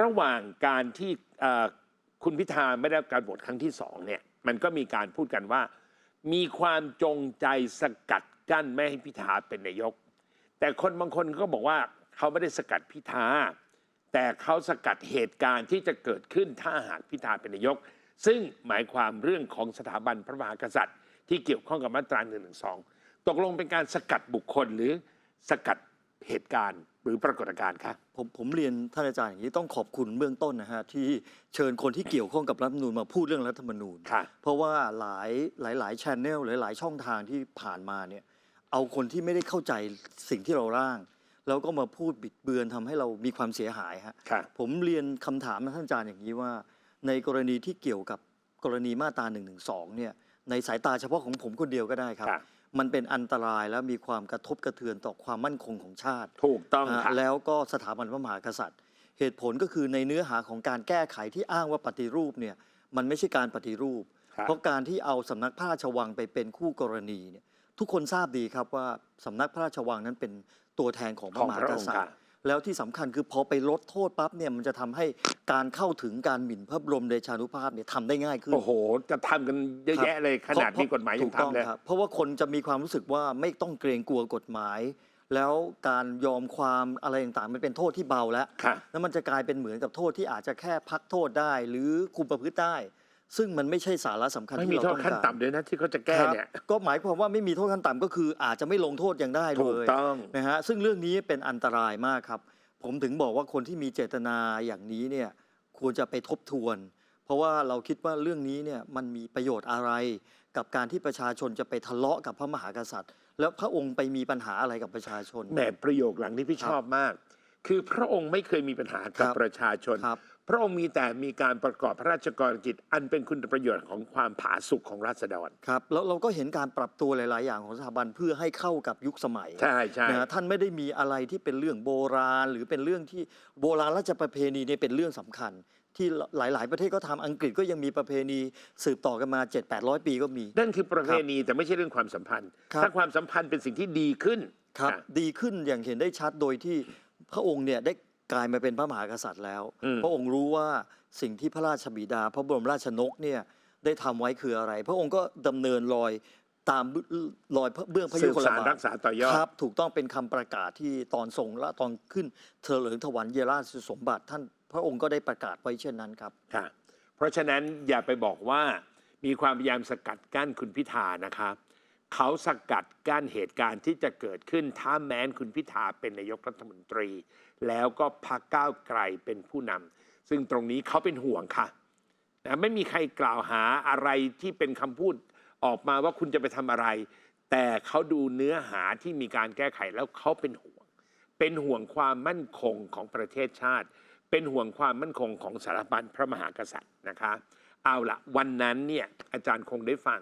ระหว่างการที่คุณพิธาไม่ได้รับการโหวตครั้งที่สองเนี่ยมันก็มีการพูดกันว่า มีความจงใจสกัดกั้นไม่ให้พิธาเป็นนายก แต่คนบางคนก็บอกว่าเขาไม่ได้สกัดพิธาแต่เขาสกัดเหตุการณ์ที่จะเกิดขึ้นถ้าหากพิธาเป็นนายก ซึ่งหมายความเรื่องของสถาบันพระมหากษัตริย์ ที่เกี่ยวข้องกับมาตรา1นึตกลงเป็นการสกัดบุคคลหรือสกัด เหตุการณ์ หรือปรากฏการณ์คะ ผมผมเรียนท่านอาจารย์อย่างนี้ต้องขอบคุณเบื้องต้นนะฮะที่เชิญคนที่เกี่ยวข้องกับรัฐธรรมนูญมาพูดเรื่องรัฐธรรมนูญ ค่ะเพราะว่าหลายหลายหลายชแนลหลายหลายช่องทางที่ผ่านมาเนี่ยเอาคนที่ไม่ได้เข้าใจสิ่งที่เราร่าง แล้วก็มาพูดบิดเบือนทำให้เรามีความเสียหายฮะ ค่ะ ผมเรียนคำถามท่านอาจารย์อย่างนี้ว่า ในกรณีที่เกี่ยวกับกรณีมาตรา1นึเนี่ยในสายตาเฉพาะของผมคนเดียวก็ได้ครับค่ะ มันเป็นอันตรายและมีความกระทบกระเทือนต่อความมั่นคงของชาติถูกต้องอ่าค่ะแล้วก็สถาบันพระมหากษัตริย์ เหตุผลก็คือในเนื้อหาของการแก้ไขที่อ้างว่าปฏิรูปเนี่ยมันไม่ใช่การปฏิรูป ครับเพราะการที่เอาสำนักพระราชวังไปเป็นคู่กรณีเนี่ยทุกคนทราบดีครับว่าสำนักพระราชวังนั้นเป็นตัวแทนของพขระองมหาพระกองค์ษัตริค่ะ ย์ แล้วที่สำคัญคือพอไปลดโทษปั๊บเนี่ยมันจะทำให้การเข้าถึงการหมิ่นพระบรมเดชานุภาพเนี่ยทำได้ง่ายขึ้น โอ้โห จะทำกันเยอะแยะเลยขนาดมีกฎหมายยัถูงกต้องทำเลย ครับเพราะว่าคนจะมีความรู้สึกว่าไม่ต้องเกรงกลัวกฎหมาย แล้วการยอมความอะไรต่างๆมันเป็นโทษที่เบาแล้วค่ะ แล้วมันจะกลายเป็นเหมือนกับโทษที่อาจจะแค่พักโทษได้ หรือคุมประพฤติได้ ซึ่งมันไม่ใช่สาระสำคัญไม่ที่มีเราโทษต้องขั้นการ ต่ำด้วยนะที่เขาจะแก้ครับเนี่ยก็หมายความว่าไม่มีโทษขั้นต่ำก็คืออาจจะไม่ลงโทษยังได้เลถูกยต้อง นะฮะซึ่งเรื่องนี้เป็นอันตรายมากครับ ผมถึงบอกว่าคนที่มีเจตนาอย่างนี้เนี่ยควรจะไปทบทวน เพราะว่าเราคิดว่าเรื่องนี้เนี่ยมันมีประโยชน์อะไร กับการที่ประชาชนจะไปทะเลาะกับพระมหากษัตริย์ แล้วพระองค์ไปมีปัญหาอะไรกับประชาชน แหมประโยคหลังที่พี่ครับชอบมาก คือพระองค์ไม่เคยมีปัญหากับครับประชาชน ครับ พระองค์มีแต่มีการประกอบพระราชกรกิจ อันเป็นคุณประโยชน์ของความผาสุกของราษฎร ครับแล้วเราก็เห็นการปรับตัวหลาย ๆ อย่างของสถาบันเพื่อให้เข้ากับยุคสมัยใช่ใช่นะฮะท่านไม่ได้มีอะไรที่เป็นเรื่องโบราณ หรือเป็นเรื่องที่โบราณราชประเพณีเนี่ยเป็นเรื่องสำคัญ ที่หลาย ๆ ประเทศก็ทำอังกฤษก็ยังมีประเพณีสืบต่อกันมา 7 8 0 0 ปีก็มี นั่นคือประเพณีแต่ไม่ใช่เรื่องความสัมพันธ์ครับถ้าความสัมพันธ์เป็นสิ่งที่ดีขึ้นครับอะดีขึ้นอย่างเห็นได้ชัดโดยที่พระองค์เนี่ยได้ กลายมาเป็นพระมหากษัตริย์แล้ว อืม พระองค์รู้ว่าสิ่งที่พระราชบิดา พระบรมราชนกเนี่ยได้ทำไว้คืออะไร พระองค์ก็ดำเนินรอยตามรอยเบื้องพระสืยุบคลสารบาท รักษาต่อยอด ครับถูกต้องเป็นคำประกาศที่ตอนทรงและตอนขึ้นเถลิงถวันเยราชสมบัติท่านพระองค์ก็ได้ประกาศไว้เช่นนั้นครับ ค่ะเพราะฉะนั้นอย่าไปบอกว่ามีความพยายามสกัดกั้นคุณพิธานะครับ เขาสกัดกั้นเหตุการณ์ที่จะเกิดขึ้นถ้าแม้นคุณพิธาเป็นนายกรัฐมนตรี แล้วก็พักก้าวไกลเป็นผู้นำซึ่งตรงนี้เขาเป็นห่วงค่ะนะไม่มีใครกล่าวหาอะไรที่เป็นคำพูดออกมาว่าคุณจะไปทำอะไร แต่เขาดูเนื้อหาที่มีการแก้ไขแล้วเขาเป็นห่วง เป็นห่วงความมั่นคงของประเทศชาติ เป็นห่วงความมั่นคงของสถาบันพระมหากษัตริย์นะคะ เอาละวันนั้นเนี่ยอาจารย์คงได้ฟัง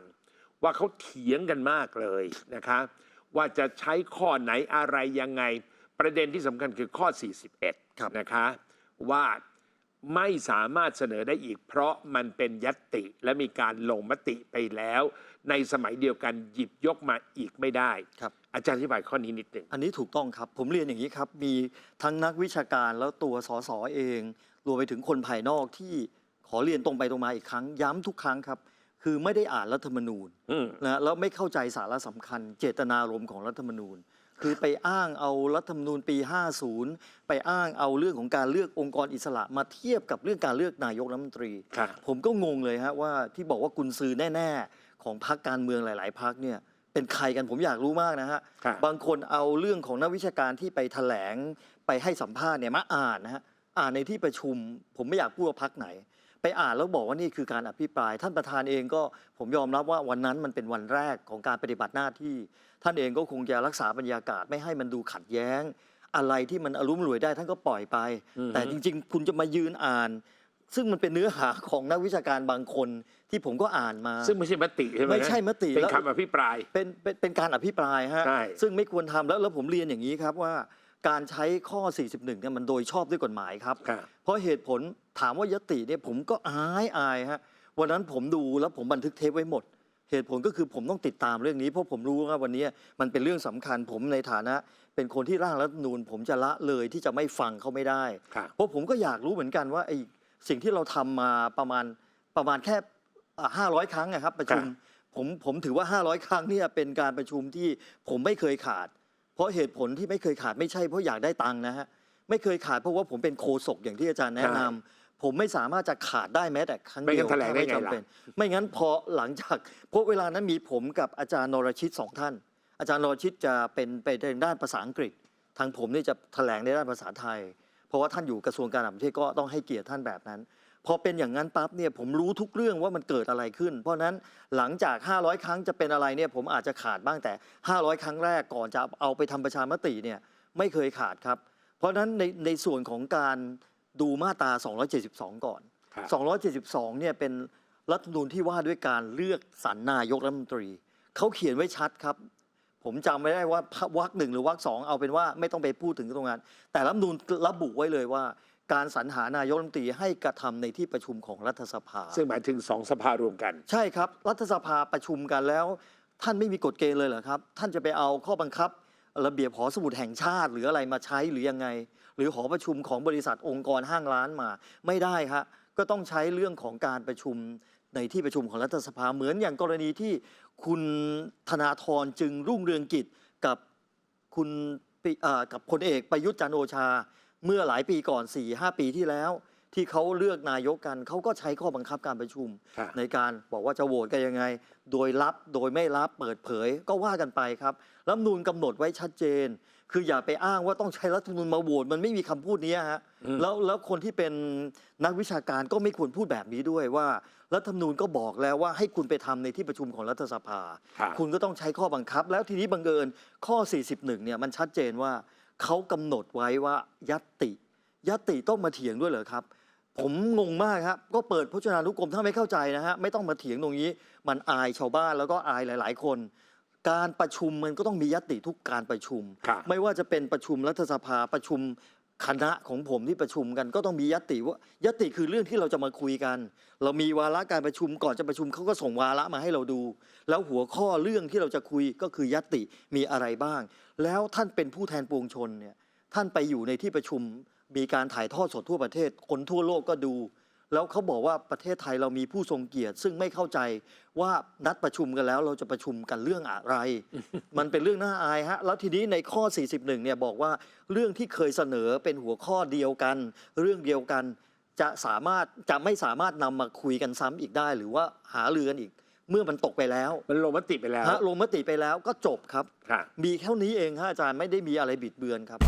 ว่าเขาเถียงกันมากเลยนะคะ ว่าจะใช้ข้อไหนอะไรยังไง ประเด็นที่สำคัญคือข้อ 41ครับนะคะ ว่าไม่สามารถเสนอได้อีก เพราะมันเป็นยัตติและมีการลงมติไปแล้ว ในสมัยเดียวกันหยิบยกมาอีกไม่ได้ครับอาจารย์อธิบายข้อนี้นิดหนึ่งอันนี้ถูกต้องครับ ผมเรียนอย่างนี้ครับ มีทั้งนักวิชาการแล้วตัวสสเอง รวมไปถึงคนภายนอกที่ขอเรียนตรงไปตรงมาอีกครั้ง ย้ำทุกครั้งครับ คือไม่ได้อ่านรัฐธรรมนูญอืม นะแล้วไม่เข้าใจสาระสำคัญ เจตนารมณ์ของรัฐธรรมนูญ คือไปอ้างเอารัฐธรรมนูญปี 50 ไปอ้างเอาเรื่องของการเลือกองค์กรอิสระมาเทียบกับเรื่องการเลือกนายกรัฐมนตรีค่ะผมก็งงเลยฮะว่าที่บอกว่ากุญซือแน่ ๆ ของพรรคการเมืองหลาย ๆพรรคเนี่ยเป็นใครกันผมอยากรู้มากนะฮะค่ะบางคนเอาเรื่องของนักวิชาการที่ไปแถลงไปให้สัมภาษณ์เนี่ยมาอ่านนะฮะอ่านในที่ประชุม ผมไม่อยากพูดว่าพักไหน ไปอ่านแล้วบอกว่านี่คือการอภิปราย ท่านประธานเองก็ผมยอมรับว่าวันนั้นมันเป็นวันแรกของการปฏิบัติหน้าที่ ท่านเองก็คงจะรักษาบรรยากาศไม่ให้มันดูขัดแย้ง อะไรที่มันอารมณ์รวยได้ท่านก็ปล่อยไปอือฮึแต่จริง ๆ คุณจะมายืนอ่าน ซึ่งมันเป็นเนื้อหาของนักวิชาการบางคนที่ผมก็อ่านมา ซึ่งไม่ใช่มติใช่ไหมไม่ใช่มติเป็นแล้วคำอภิปรายเป็นเป็นเป็นการอภิปรายฮะใช่ ซึ่งไม่ควรทำแล้วแล้วผมเรียนอย่างนี้ครับว่า การใช้ข้อ 41เนี่ยมันโดยชอบด้วยกฎหมายครับค่ะเพราะเหตุผลถามว่ายติเนี่ยผมก็อายอายฮะวันนั้นผมดูแล้วผมบันทึกเทปไว้หมด เหตุผลก็คือผมต้องติดตามเรื่องนี้ เพราะผมรู้ว่าวันนี้มันเป็นเรื่องสำคัญผมในฐานะ เป็นคนที่ร่างรัฐธรรมนูญผมจะละเลยที่จะไม่ฟังเขาไม่ได้ค่ะเพราะผมก็อยากรู้เหมือนกันว่าไอ้สิ่งที่เราทำมาประมาณประมาณแค่ห้าร้อยครั้งอะครับประชุมครับผมผมถือว่า 500 ครั้งเนี่ยเป็นการประชุมที่ผมไม่เคยขาดเพ ราะเหตุผลที่ไม่เคยขาดไม่ใช่เพราะอยากได้ตังค์นะฮะไม่เคยขาดเพราะว่าผมเป็นโคศกอย่างที่อาจารย์แนะนำผมไม่สามารถจะขาดได้แม้แต่ครั้งไม่เดีงั้ยนวแถลงได้ถ้าไม่ไงจำล่ะเป็นไม่งั้นพอหลังจากเพราะเวลานั้นมีผมกับอาจารย์นรชิตสองท่าน อาจารย์นรชิตจะเป็นไปในด้านภาษาอังกฤษ ทางผมเนี่ยจะแถลงในด้านภาษาไทย เพราะว่าท่านอยู่กระทรวงการต่างประเทศก็ต้องให้เกียรติท่านแบบนั้น พอเป็นอย่างนั้นปั๊บเนี่ยผมรู้ทุกเรื่องว่ามันเกิดอะไรขึ้น เพราะฉะนั้นหลังจาก 500 ครั้งจะเป็นอะไรเนี่ยผมอาจจะขาดบ้างแต่ 500 ครั้งแรกก่อนจะเอาไปทำประชามติเนี่ยไม่เคยขาดครับ เพราะฉะนั้นในในส่วนของการดูมาตรา 272 ก่อนครับ272 เนี่ยเป็นรัฐธรรมนูญที่ว่าด้วยการเลือกสรรนายกรัฐมนตรีเขาเขียนไว้ชัดครับ ผมจำไม่ได้ว่าวรรคหนึ่งหรือวรรคสองเอาเป็นว่าไม่ต้องไปพูดถึงตรงนั้นแต่รัฐธรรมนูญระบุไว้เลยว่า การสรรหานายกรัฐมนตรีให้กระทำในที่ประชุมของรัฐสภา ซึ่งหมายถึงสองสภารวมกัน ใช่ครับ รัฐสภาประชุมกันแล้ว ท่านไม่มีกฎเกณฑ์เลยเหรอครับ ท่านจะไปเอาข้อบังคับ ระเบียบหอสมุดแห่งชาติ หรืออะไรมาใช้หรือยังไง หรือหอประชุมของบริษัทองค์กรห้างร้านมาไม่ได้ครับก็ต้องใช้เรื่องของการประชุมในที่ประชุมของรัฐสภาเหมือนอย่างกรณีที่คุณธนาธรจึงรุ่งเรืองกิจกับคุณปิเอ่อกับพลเอกประยุทธ์จันทร์โอชา เมื่อหลายปีก่อน4-5ปีที่แล้ว ที่เขาเลือกนายกกันเขาก็ใช้ข้อบังคับการประชุม ครับ ในการบอกว่าจะโหวตกันยังไง โดยรับโดยไม่รับเปิดเผยก็ว่ากันไปครับรัฐธรรมนูนกำหนดไว้ชัดเจน คืออย่าไปอ้างว่าต้องใช้รัฐธรรมนูญมาโหวตมันไม่มีคำพูดนี้ฮะอืมแล้วแล้วคนที่เป็นนักวิชาการก็ไม่ควรพูดแบบนี้ด้วยว่า รัฐธรรมนูญก็บอกแล้วว่าให้คุณไปทำในที่ประชุมของรัฐสภา ครับ คุณก็ต้องใช้ข้อบังคับ แล้วทีนี้บังเอิญข้อ 41เนี่ยมันชัดเจนว่า เขากำหนดไว้ว่ายัตติ ยัตติต้องมาเถียงด้วยเหรอครับ ผมงงมากครับ ก็เปิดพจนานุกรมถ้าไม่เข้าใจนะฮะไม่ต้องมาเถียงตรงนี้ มันอายชาวบ้านแล้วก็อายหลาย ๆ คน การประชุมมันก็ต้องมียัตติทุกการประชุมครับไม่ว่าจะเป็นประชุมรัฐสภาประชุม คณะของผมที่ประชุมกันก็ต้องมียติว่ายติคือเรื่องที่เราจะมาคุยกัน เรามีวาระการประชุมก่อนจะประชุมเขาก็ส่งวาระมาให้เราดู แล้วหัวข้อเรื่องที่เราจะคุยก็คือยติมีอะไรบ้าง แล้วท่านเป็นผู้แทนปวงชนเนี่ยท่านไปอยู่ในที่ประชุมมีการถ่ายทอดสดทั่วประเทศ คนทั่วโลกก็ดู แล้วเขาบอกว่าประเทศไทยเรามีผู้ทรงเกียรติ ซึ่งไม่เข้าใจว่านัดประชุมกันแล้วเราจะประชุมกันเรื่องอะไร มันเป็นเรื่องน่าอายฮะแล้วทีนี้ในข้อ 41เนี่ยบอกว่าเรื่องที่เคยเสนอเป็นหัวข้อเดียวกัน เรื่องเดียวกันจะสามารถจะไม่สามารถนำมาคุยกันซ้ำอีกได้ หรือว่าหาเรือกันอีก เมื่อมันตกไปแล้วมันลงมติไปแล้วฮะลงมติไปแล้วก็จบครับ ค่ะ มีแค่นี้เองฮะอาจารย์ไม่ได้มีอะไรบิดเบือนครับ